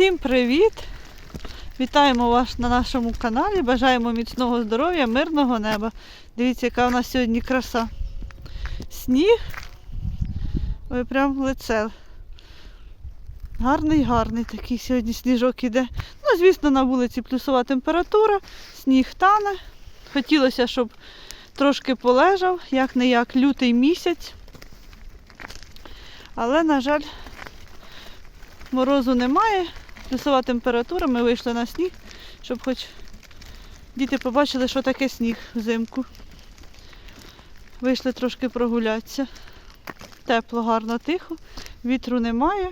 Всім привіт! Вітаємо вас на нашому каналі. Бажаємо міцного здоров'я, мирного неба. Дивіться, яка у нас сьогодні краса. Сніг. Ой, прям лице. Гарний, гарний такий сьогодні сніжок іде. Ну, звісно, на вулиці плюсова температура, сніг тане. Хотілося, щоб трошки полежав, як не як лютий місяць. Але, на жаль, морозу немає, плюсова температура, ми вийшли на сніг, щоб хоч діти побачили, що таке сніг взимку. Вийшли трошки прогулятися. Тепло, гарно, тихо, вітру немає.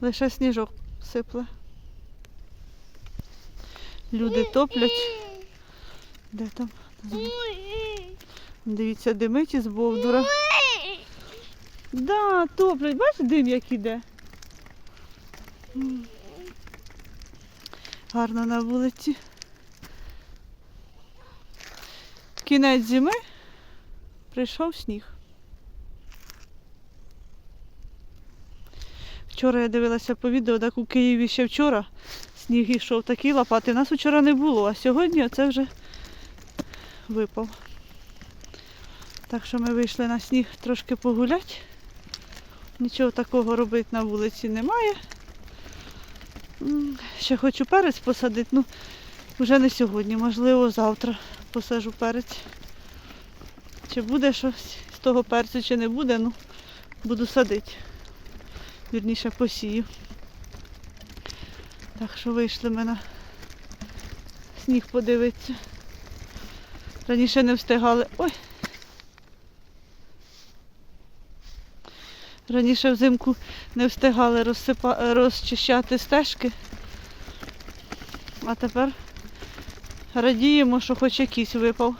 Лише сніжок сипле. Люди топлять. Де там? Дивіться, димить із бовдура. Да, топлять. Бачиш, дим як іде. Гарно на вулиці. Кінець зими прийшов сніг. Вчора я дивилася по відео, так у Києві ще вчора сніг йшов такі лопати. Нас вчора не було, а сьогодні оце вже випав. Так що ми вийшли на сніг трошки погуляти. Нічого такого робити на вулиці немає. Ще хочу перець посадити, ну вже не сьогодні, можливо, завтра посажу перець. Чи буде щось з того перцю, чи не буде, ну буду садити. Вірніше посію. Так що вийшли ми на сніг подивитися. Раніше не встигали. Ой! Раніше взимку не встигали розсипа... розчищати стежки. А тепер радіємо, що хоч якийсь випав.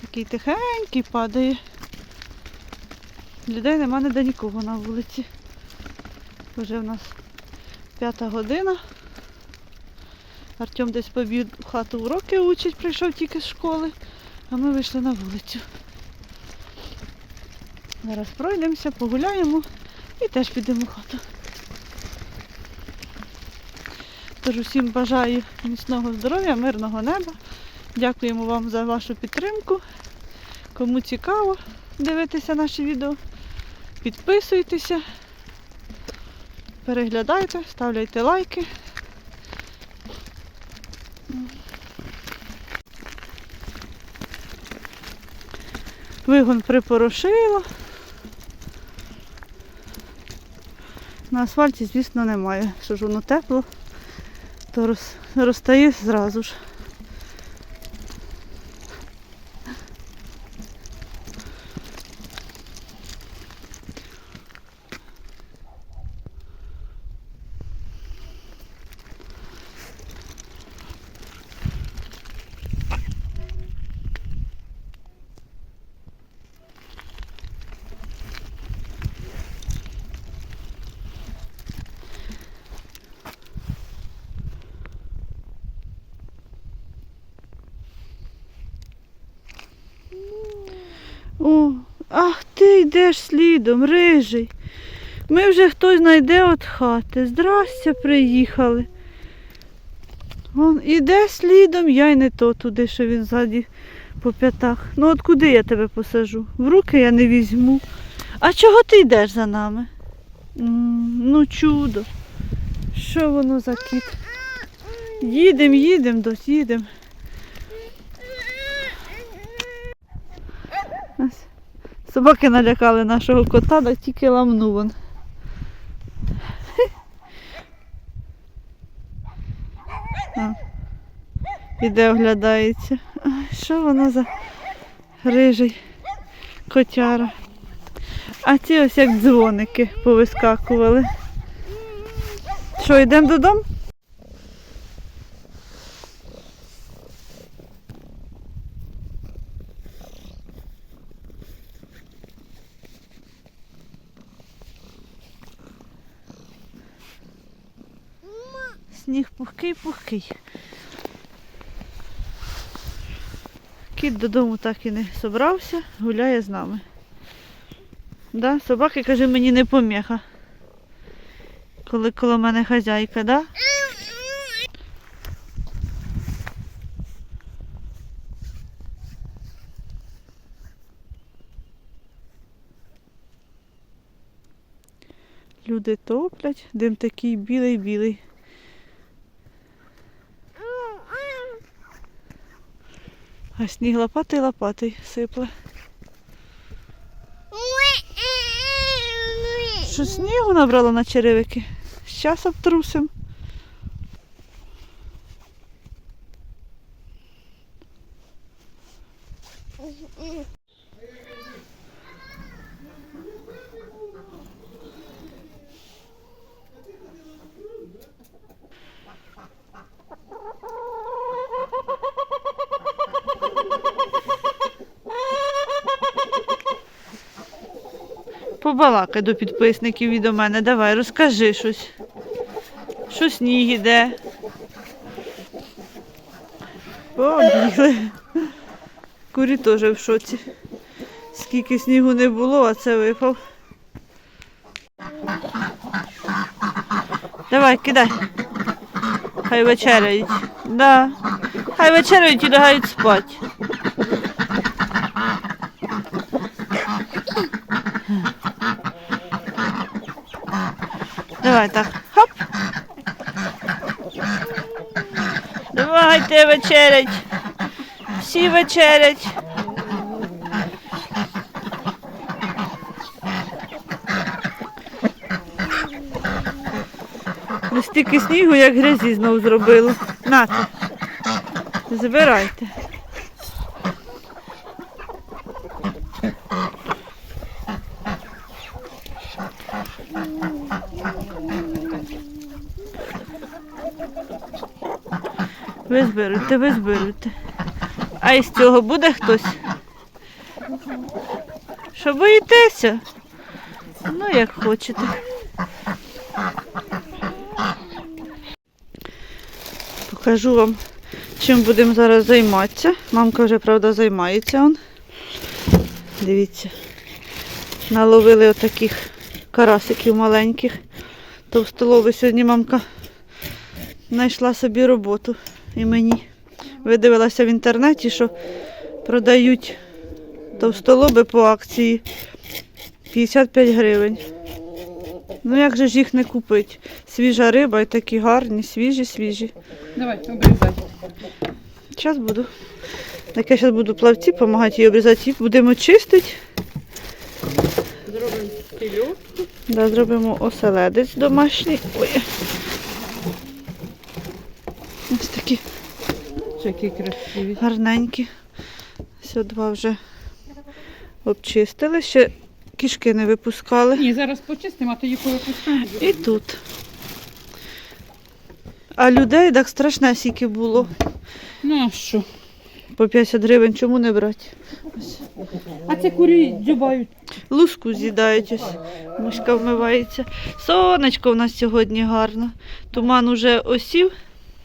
Такий тихенький падає. Людей нема ніде нікого на вулиці. Вже в нас п'ята година. Артем десь побіг в хату уроки учить, прийшов тільки з школи, а ми вийшли на вулицю. Зараз пройдемося, погуляємо і теж підемо в хату. Тож усім бажаю міцного здоров'я, мирного неба. Дякуємо вам за вашу підтримку. Кому цікаво дивитися наші відео, підписуйтеся, переглядайте, ставляйте лайки. Вигон припорошило. На асфальті, звісно, немає. Що ж воно тепло, то роз, розтає зразу ж. О, ах ти йдеш слідом, рижий. Ми вже хтось знайде від хати. Здрастя, приїхали. Вон іде слідом, я й не то туди, що він ззаді по п'ятах. Ну от куди я тебе посажу? В руки я не візьму. А чого ти йдеш за нами? Ну чудо. Що воно за кіт? Їдем, їдем, дось, їдем. Ось. Собаки налякали нашого кота, да тільки ламнув вон. А. Іде оглядається. Ай, Що воно за рижий котяра? А ці ось як дзвоники повискакували. Що, йдемо додому? Сніг пухкий-пухкий. Кіт додому так і не собрався, гуляє з нами. Да? Собаки, каже, мені не поміха. Коли коло мене хазяйка, да? Люди топлять, дим такий білий-білий. А сніг лопатий лопатий сипле. Що снігу набрала на черевики? Щас обтрусим. Побалакай до підписників і до мене. Давай, розкажи щось. Що сніг іде? Побігли. Курі теж в шоці. Скільки снігу не було, а це випав. Давай, кидай. Хай вечеряють. Да. Хай вечеряють і лягають спати. Давай так. Хоп. Давайте вечерять. Всі вечерять. Стільки снігу, як грязі знов зробили. Нате. Забирайте. Ви зберуйте, ви зберуйте. А із цього буде хтось? Що боїтеся? Ну, як хочете. Покажу вам, чим будемо зараз займатися. Мамка вже, правда, займається. Он. Дивіться. Наловили отаких карасиків маленьких. Товстолови сьогодні мамка знайшла собі роботу і мені. Видивилася в інтернеті, що продають товстолоби по акції 55 гривень. Ну як же ж їх не купити? Свіжа риба і такі гарні, свіжі, свіжі. Давай, обрізай. Зараз буду. Так я зараз буду плавці допомагати їй обрізати, будемо чистити. Зробимо пільок. Да, зробимо оселедець домашній. Ой. Ось такі Які красиві. гарненькі. Все, два вже обчистили. Ще кішки не випускали. Ні, зараз почистимо, а тоді повипускаємо. І тут. А людей так страшне скільки було. Ну а що? По 50 гривень чому не брати? А це курі дзюбають. Луску з'їдають ось. Мишка вмивається. Сонечко в нас сьогодні гарно. Туман уже осів.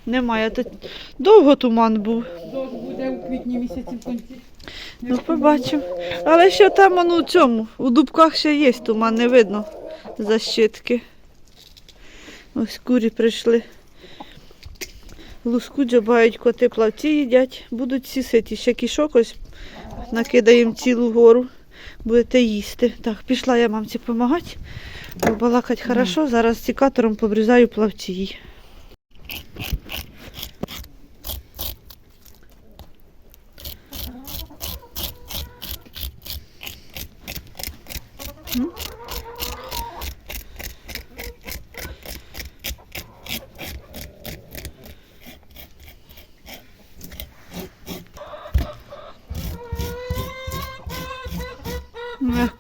Немає. Тут довго туман був. Дощ буде у квітні місяці в кінці. Ну, побачимо. Але ще там воно у цьому, у дубках ще є туман, не видно защитки. Ось курі прийшли. Луску джабають, коти плавці їдять. Будуть всі ситі. Ще кішок ось накидаємо цілу гору. Будете їсти. Так, пішла я мамці допомагати. Побалакати хорошо. Зараз цікатором побрізаю плавці їй. Ну,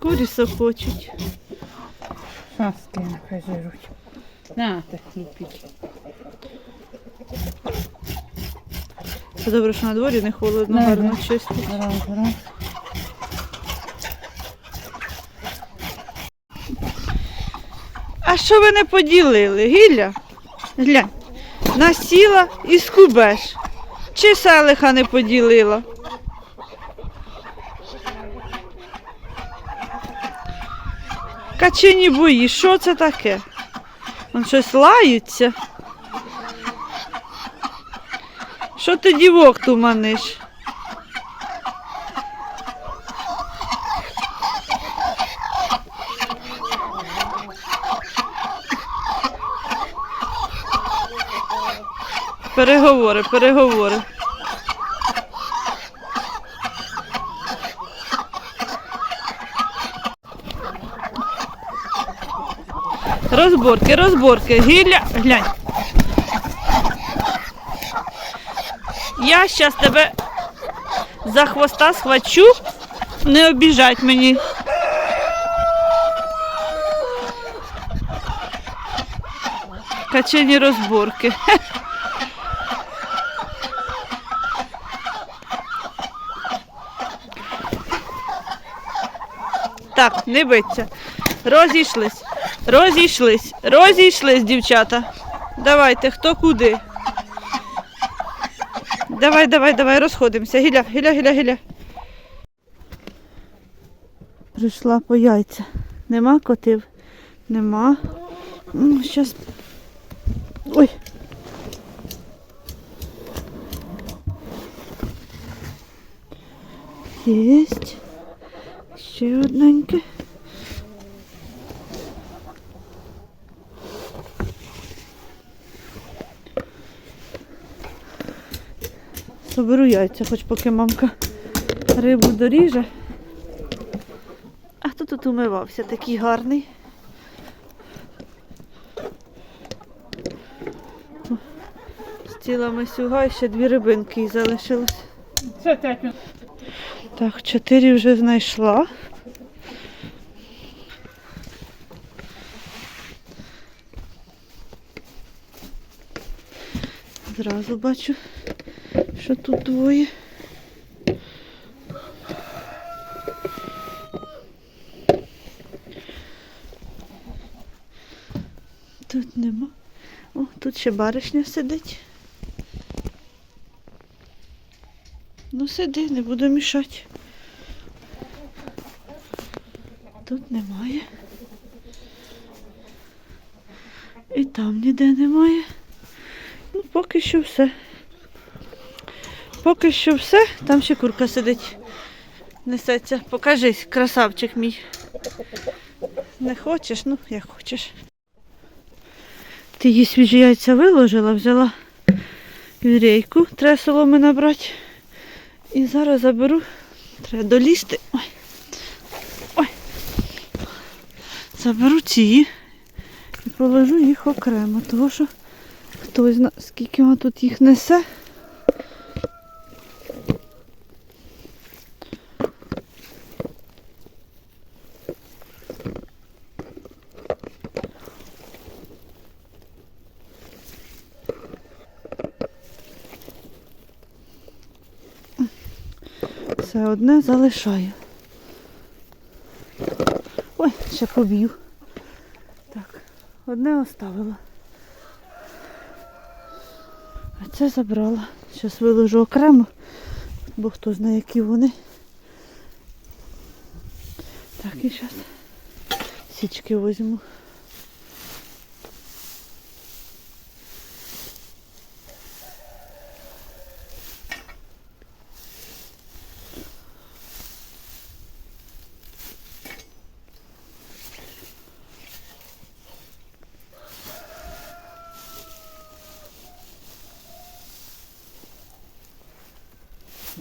курі сохочуть. Шаски нехай жируть. На, так лупіть. Це добре, що на дворі не холодно, гарно чисто. Раз, раз. А що ви не поділили, Гілля? Глянь, насіла і скубеш. Чи селиха не поділила? Качині бої, що це таке? Вон щось лаються. Що ти дівок туманиш? Переговори, переговори. Розборки, розборки. Гілля, глянь. Я щас тебе за хвоста схвачу. Не обіжать мені. Качені розборки. Так, не биться. Розійшлись. Розійшлись. Розійшлись, дівчата. Давайте, хто куди. Давай, давай, давай, розходимося. Гіля, гіля, гіля, гіля. Прийшла по яйця. Нема котів? Нема. Ну, щас. Ой. Єсть. Ще одненьке. Соберу яйця, хоч поки мамка рибу доріже. А хто тут умивався? Такий гарний. Ціла мисюга і ще дві рибинки і залишилось. Це тетя. Так, чотири вже знайшла. Зразу бачу, що тут двоє. Тут нема. О, тут ще баришня сидить. Ну сиди, не буду мішати. Тут немає. І там ніде немає. Ну, поки що все. Поки що все. Там ще курка сидить. Несеться. Покажись, красавчик мій. Не хочеш? Ну, як хочеш. Ти її свіжі яйця виложила, взяла вірейку, треба соломи набрати. І зараз заберу. Треба долізти. Ой. Ой. Заберу ці і положу їх окремо, тому що хтось знає, скільки тут їх несе. Все одне залишаю. Ой, ще поб'ю. Так, одне оставила. А це забрала. Зараз виложу окремо, бо хто знає, які вони. Так, і зараз січки візьму.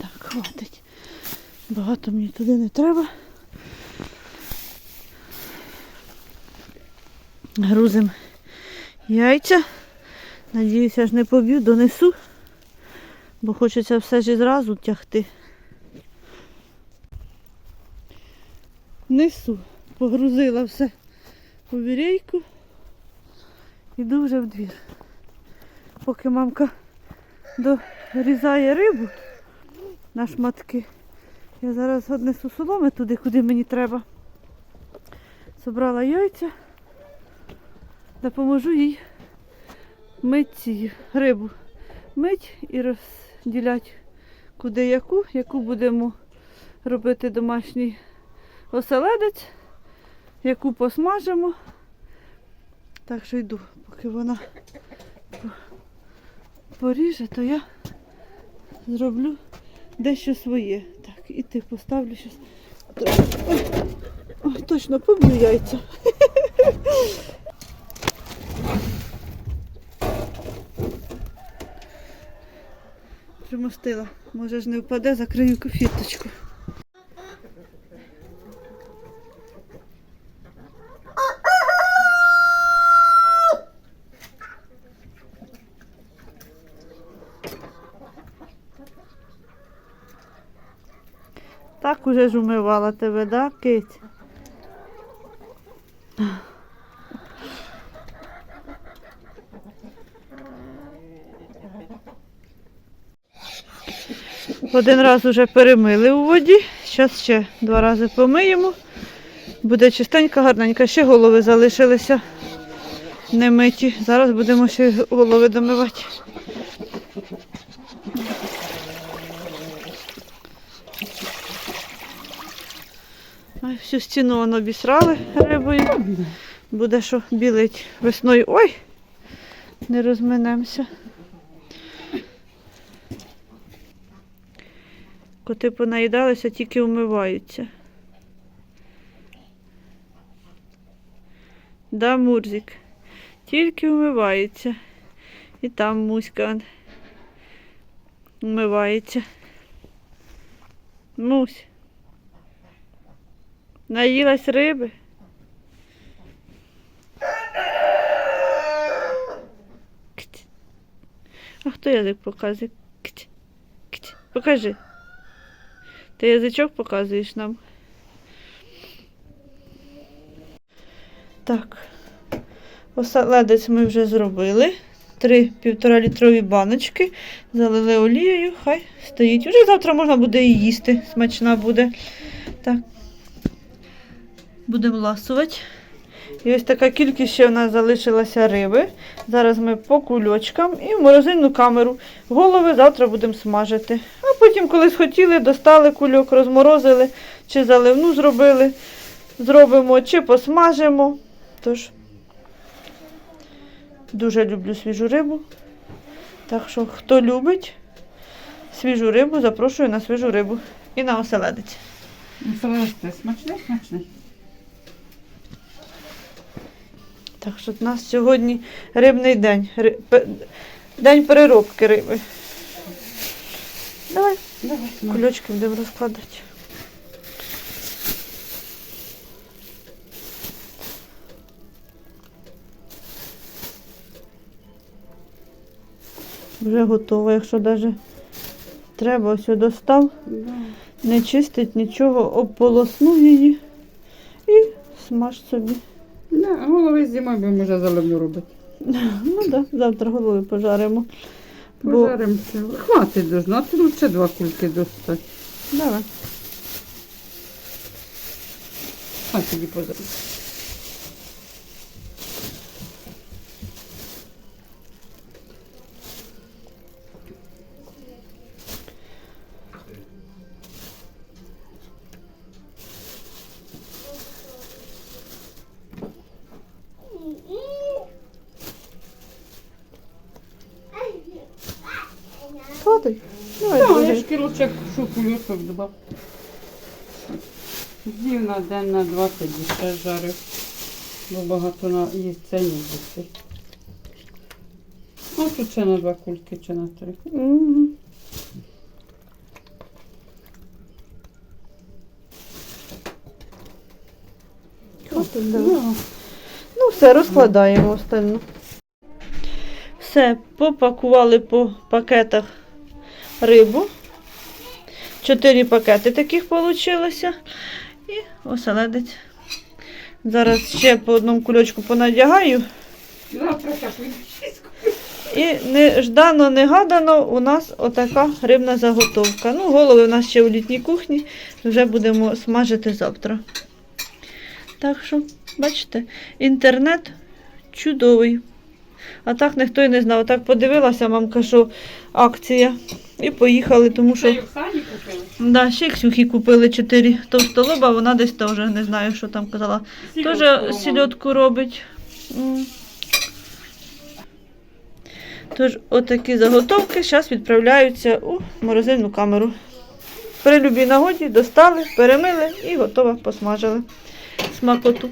Так, хватить. Багато мені туди не треба. Грузим яйця. Надіюся, ж не поб'ю, донесу, бо хочеться все ж зразу тягти. Несу, погрузила все у вірейку. Іду вже в двір. Поки мамка дорізає рибу на шматки. Я зараз однесу соломи туди, куди мені треба. Собрала яйця, допоможу їй мити ці рибу. Мить і розділяти куди яку, яку будемо робити домашній оселедець, яку посмажимо. Так що йду, поки вона поріже, то я зроблю дещо своє. Так, і ти поставлю щось. Ой, ой, точно поб'ю яйця. Примостила. Може ж не впаде, закрию кофіточку. Так уже ж умивала тебе, да, кить? Один раз уже перемили у воді, зараз ще два рази помиємо. Буде чистенька, гарненька, ще голови залишилися немиті. Зараз будемо ще голови домивати. Всю стіну воно обісрали рибою. Буде що білить весною. Ой, не розминемося. Коти понаїдалися, тільки вмиваються. Да, Мурзик. Тільки вмивається. І там Муська вмивається. Мусь. Наїлась риби. А хто язик показує? Кить. Кить. Покажи. Ти язичок показуєш нам. Так. Оселедець ми вже зробили. Три півтора літрові баночки. Залили олією, хай стоїть. Уже завтра можна буде і їсти. Смачна буде. Так. Будемо ласувати. І ось така кількість ще в нас залишилася риби. Зараз ми по кульочкам і в морозильну камеру. Голови завтра будемо смажити. А потім, коли схотіли, достали кульок, розморозили, чи заливну зробили, зробимо, чи посмажимо. Тож, дуже люблю свіжу рибу. Так що, хто любить свіжу рибу, запрошую на свіжу рибу і на оселедець. Салат смачний, смачний. Так що у нас сьогодні рибний день. День переробки риби. Давай, Давай, кульочки будемо розкладати. Вже готово, якщо навіть треба, ось достав, не чистить нічого, ополоснув її і смаж собі. Да, голови зимою будемо вже заливну робити. Ну так, да, завтра голови пожаримо. Бо- Пожаримося. Хватить должно, а ти лучше два кульки достать. Давай. А тоді пожаримо. Хватить. Давай, Ну, друге. я ж кілочок добав. З'їв на день на два тоді ще жарив. Бо багато на їсть це не. Ну, тут ще на два кульки чи на три. Хватить, да. Ну, Ну, все, розкладаємо остальну. Все, попакували по пакетах рибу. Чотири пакети таких вийшло. І оселедець. Зараз ще по одному кульочку понадягаю. І неждано, негадано у нас отака рибна заготовка. Ну, голови у нас ще у літній кухні. Вже будемо смажити завтра. Так що, бачите, інтернет чудовий. А так ніхто й не знав. Так подивилася, мамка, що акція. І поїхали, тому що. і купили. Да, ще й Ксюхі купили 4 товстолоба, вона десь теж не знаю, що там казала. Теж сільотку робить. Тож, отакі заготовки зараз відправляються у морозильну камеру. При любій нагоді достали, перемили і готово посмажили. Смакоту.